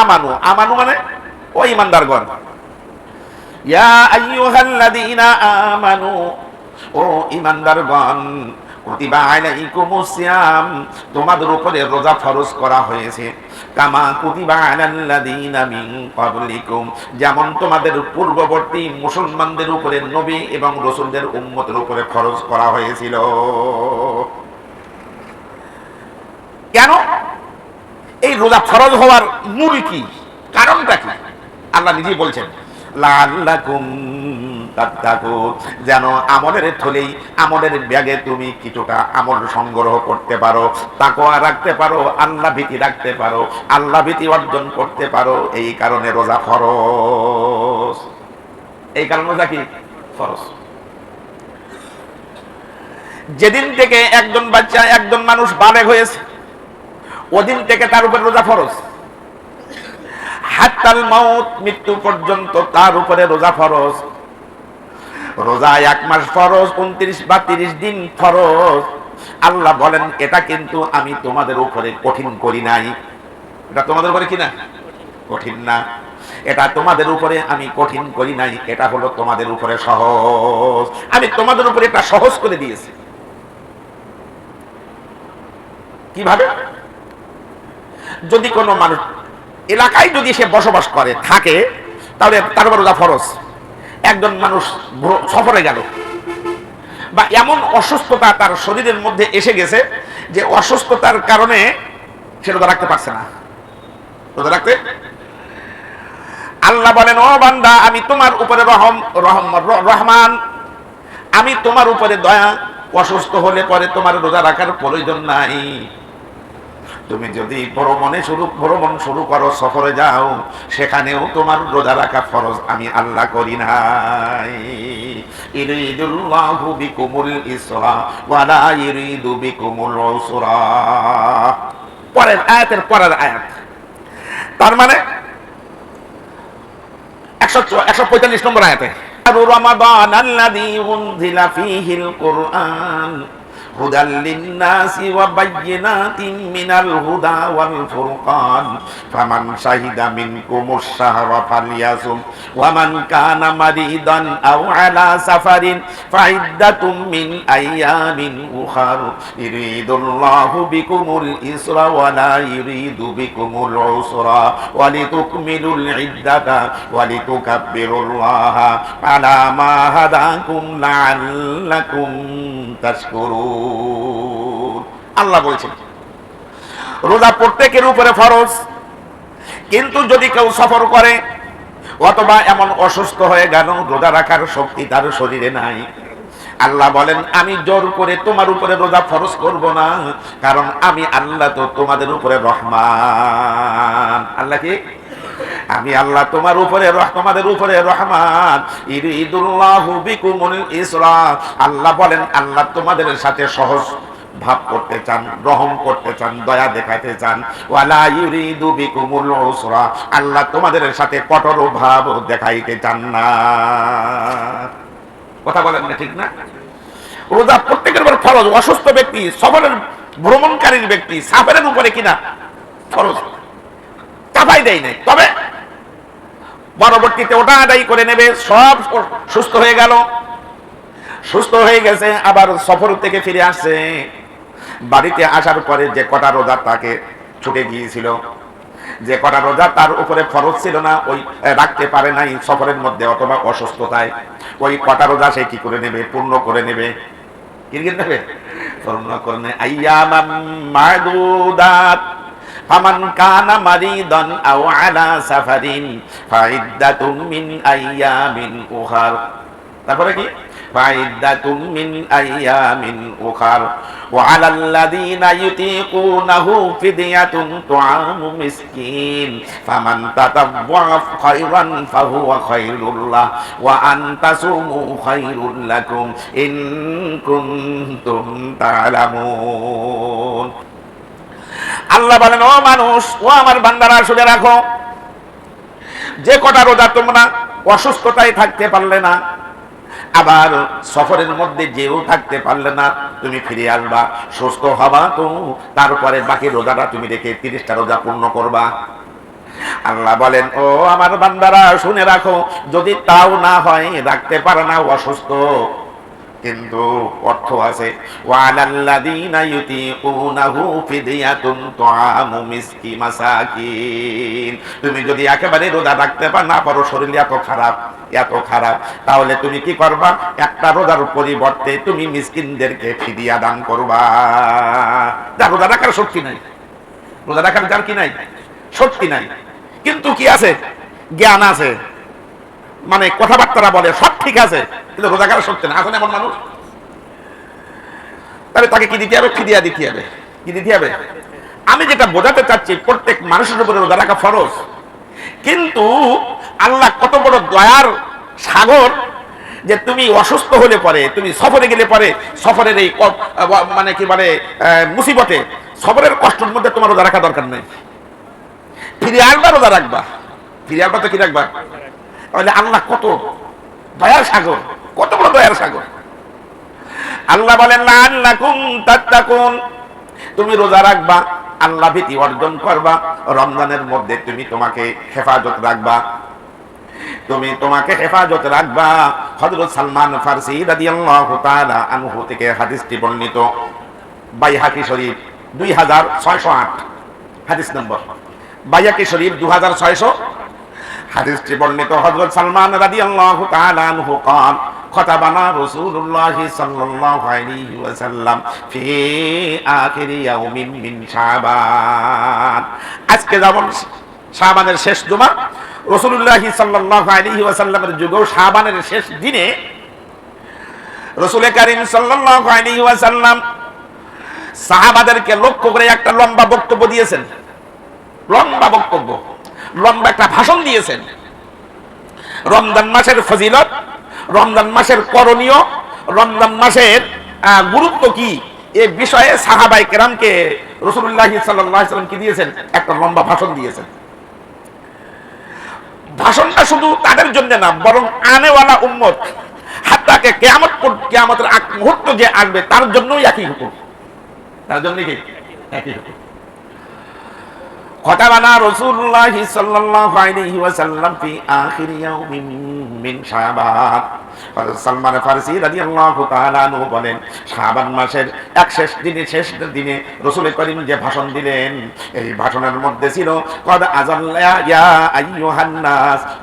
আমানু আমানু মানে ও ইয়া আইয়ুহাল্লাযীনা আমানু, ও কুতিবা আলাইকুমুস সিয়াম, তোমাদের উপরে রোজা ফরজ করা হয়েছে। কামা কুতিবা আলাল্লাযীনা মিন ক্বাবলিকুম, যেমন তোমাদের পূর্ববর্তী মুসলমানদের উপরে নবী এবং রাসূলদের উম্মতের উপরে ফরজ করা হয়েছিল। কেন? এই রোজা ফরজ হওয়ার মূল কি? কারণটা কি? আল্লাহ নিজেই বলছেন যেন আমলের থলেই, আমলের ব্যাগে তুমি কিছুটা আমল সংগ্রহ করতে পারো, তাকওয়া রাখতে পারো, আল্লাহ ভীতি রাখতে পারো, আল্লাহ ভীতি অর্জন করতে পারো, এই কারণে রোজা ফরজ। এই কারণে রোজা কি? ফরজ। যেদিন থেকে একজন বাচ্চা, একজন মানুষ বালেগ হয়েছে ওদিন থেকে তার উপরে রোজা ফরজ। হাত্তাল মাউত মৃত্যু পর্যন্ত তার উপরে রোজা ফরজ। রোজা এক মাস ফরজ, উনত্রিশ বা তিরিশ দিন ফরজ। আল্লাহ বলেন, এটা কিন্তু আমি তোমাদের উপরে কঠিন করি নাই। এটা তোমাদের উপরে কি না? কঠিন না। এটা তোমাদের উপরে আমি কঠিন করি নাই। এটা হলো তোমাদের উপরে সহজ। আমি তোমাদের উপরে এটা সহজ করে দিয়েছি। কীভাবে? যদি কোনো মানুষ এলাকায় যদি সে বসবাস করে, থাকে, তাহলে তার উপর রোজা ফরজ। একজন মানুষ সফরে গেল। বা এমন অসুস্থতা তার শরীরের মধ্যে এসে গেছে যে অসুস্থতার কারণে সে রোজা রাখতে পারছে না। রোজা রাখতে? আল্লাহ বলেন, ও বান্দা, আমি তোমার উপরে রহম রহম রহমান। আমি তোমার উপরে দয়া। অসুস্থ হলে পরে তোমার রোজা রাখার প্রয়োজন নাই। তুমি যদি ভ্রমণে শুরু, ভ্রমণ শুরু করো, সফরে যাও, সেখানেও তোমার রোজা রাখা ফরজ, আমি আল্লাহ করি নাই। ইরিদুল্লাহু বিকুমুল ইসরা ওয়ালা ইরিদু বিকুমুল উসরা। পরের আয়াতের পরের আয়াত। তার মানে একশো একশো পঁয়তাল্লিশ নম্বর আয়াতে। রমাদান আল্লাযী উনজিলা هدى للناس وبينات من الهدى والفرقان. فمن شهد منكم الشهر فليصم. ومن كان مريضا أو على سفر فعدة من أيام أخر. يريد الله بكم الإسر ولا يريد بكم العسر. ولتكملوا العدة ولتكبروا الله على ما هداكم لعلكم আল্লাহ বলছেন, রোজা প্রত্যেকের উপরে ফরজ, কিন্তু যদি কেউ সফর করে, অথবা এমন অসুস্থ হয়ে গেল, রোজা রাখার শক্তি তার শরীরে নাই। আল্লাহ বলেন, আমি জোর করে তোমার উপরে রোজা ফরজ করব না, কারণ আমি আল্লাহ তো তোমাদের উপরে রহমান। আল্লাহ কি? আমি আল্লাহ তোমার উপরে তোমাদের উপরে রহমান। আল্লাহ বলেন, আল্লাহ তোমাদের সাথে সহজ ভাব করতে চান রহম করতে চান, দয়া দেখাতে চান। ওয়ালা ইউরিদু বিকুমুল উসরা। আল্লাহ তোমাদের সাথে কঠোর ভাব দেখাইতে চান না। কথা বলেন না ঠিক না? রোজা প্রত্যেকের উপর ফরজ। অসুস্থ ব্যক্তি, সফরের ভ্রমণকারীর ব্যক্তি, সাফারের উপরে কিনা ফরজ। চাপাই দেয় নাই। তবে পরবর্তীতে ওটা আদায় করে নেবে, সব সুস্থ হয়ে গেল। সুস্থ হয়ে গেছে, আবার সফর থেকে ফিরে আসছে। বাড়িতে আসার পরে যে কটা রোজা তাকে ছুটে গিয়েছিল, যে কটা রোজা তার উপরে ফরজ ছিল না, ওই রাখতে পারে নাই সফরের মধ্যে অথবা অসুস্থতায়। ওই কটা রোজা সে কি করে নেবে, পূর্ণ করে নেবে? কি নেবে? পূর্ণ করে নেবে আইয়ামাম মাদুদাত। ফামান কানা মারিদান আও আলা সাফারিন ফাইদ্দাতুম মিন আইয়ামিন উখার। তারপরে কি? ফাইদ্দাতুম মিন আইয়ামিন উখার। ওয়া আলাল্লাযীনা ইউতীকুনাহু ফিদিয়াতুন তুআমু মিসকিন। ফামান তাতাওয়া খায়রান ফাহুয়া খায়রুল্লাহ। ওয়া আন তাসুমু খায়রুল লাকুম। ইন কুনতুম তা'লামুন আল্লাহ বলেন, ও মানুষ, ও আমার বান্দারা, শুনে রাখো। যে কটা রোজা তোমরা অসুস্থতায় থাকতে পারলে না, আবার সফরের মধ্যে যেও থাকতে পারলে না, তুমি ফিরে আসবা, সুস্থ হবা তো, তারপরে বাকি রোজাটা তুমি রেখে তিরিশটা রোজা পূর্ণ করবা। আল্লাহ বলেন, ও আমার বান্দারা, শুনে রাখো, যদি তাও না হয়, রাখতে পারে না, অসুস্থ। কিন্তু অর্থ আছে। ওয়ালাল্লাযীনা ফিদিয়াতুন তুআমু মিসকি মাসাকিন। তুমি যদি একেবারে রোজা রাখতে পার না পারো, শরীর এত খারাপ এত খারাপ, তাহলে তুমি কি করবা? একটা রোজার পরিবর্তে তুমি মিসকিনদেরকে ফিদিয়া দান করবা। যার রোজা রাখার শক্তি নাই। রোজা রাখার যার কি নাই? শক্তি নাই। কিন্তু কি আছে? জ্ঞান আছে। মানে কথাবার্তারা বলে, সব ঠিক আছে। কিন্তু রোজাগার শক্তি না, এখন এমন মানুষ। তাহলে তাকে কি দিতে হবে? ফিরিয়া দিতে হবে? কি দিতে হবে? আমি যেটা বোঝাতে চাচ্ছি, প্রত্যেক মানুষের উপরে রোজা রাখা ফরজ। কিন্তু আল্লাহ কত বড় দয়ার সাগর যে তুমি অসুস্থ হলে পরে, তুমি সফরে গেলে পরে, সফরের এই মানে কি বলে মুসিবতে, সফরের কষ্টের মধ্যে তোমার রোজা রাখা দরকার নেই। ফিরে আসবা রোজা রাখবা। ফিরে আসবা তো কি রাখবা? তাহলে আল্লাহ কত দয়ার সাগর। কত বড় দয়ার সাগর আল্লাহ বলেন না আল্লাহ কুম তাত্তাকুন তুমি রোজা রাখবা আল্লাহ ভীতি অর্জন করবা রমজানের মধ্যে তুমি তোমাকে হেফাজত রাখবা তুমি তোমাকে হেফাজত রাখবা হযরত সালমান ফারসি রাদিয়াল্লাহু তাআলা আনহু থেকে হাদিসটি বর্ণিত বাইহাকি শরীফ 2608 হাদিস নম্বর বাইহাকি শরীফ 2600 হাদিসটি বর্ণিত হযরত সালমান রাদিয়াল্লাহু তাআলা আনহু قال খতাবানা রসুল্লাহি সাল্লাল্লাহু আলাইহি ওয়াসাল্লাম ফি ইয়াউমিন মিন শাবান আজকে যেমন শাবানের শেষ জুমা রসুল্লাহি সাল্লাল্লাহু আলাইহি ওয়াসাল্লামের যুগেও শাবানের শেষ দিনে কারিম সাল্লাল্লাহু আলাইহি ওয়াসাল্লাম সাহাবাদেরকে লক্ষ্য করে একটা লম্বা বক্তব্য দিয়েছেন। লম্বা বক্তব্য, লম্বা একটা ভাষণ দিয়েছেন। রমজান মাসের ফজিলত রমজান মাসের করণীয়। রমজান মাসের গুরুত্ব কি? এ বিষয়ে সাহাবাই কেরামকে রসুল্লাহ সাল্লাম কি দিয়েছেন? একটা লম্বা ভাষণ দিয়েছেন। ভাষণটা শুধু তাদের জন্য না, বরং আনেওয়ালা উম্মত কেয়ামত কেয়ামতের মুহূর্ত যে আসবে, তার জন্যই একই হুকুম। তার জন্য কি? একই হুকুম। সালমান ফারসি বলেন মাসের এক শেষ দিনে শেষ দিনে করিম যে ভাষণ দিলেন, এই ভাষণের মধ্যে ছিল, কদ আযাল্লা ইয়া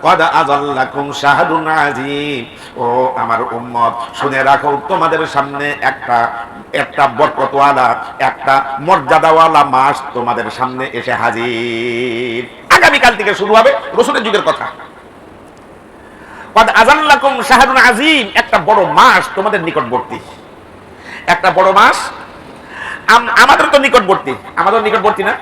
কদ আযাল্লাকুম শাহরুন আযীম। ও আমার উম্মত, শুনে রাখো, তোমাদের সামনে একটা একটা বরকতওয়ালা, একটা মর্যাদাওয়ালা মাস তোমাদের সামনে এসে হাজির। আগামীকাল থেকে শুরু হবে রসুলের যুগের কথা। কদ আজাল্লাকুম শাহরুন আজিম একটা বড় মাস তোমাদের নিকটবর্তী। একটা বড় মাস। আম- আমাদের তো নিকটবর্তী। আমাদের নিকটবর্তী না?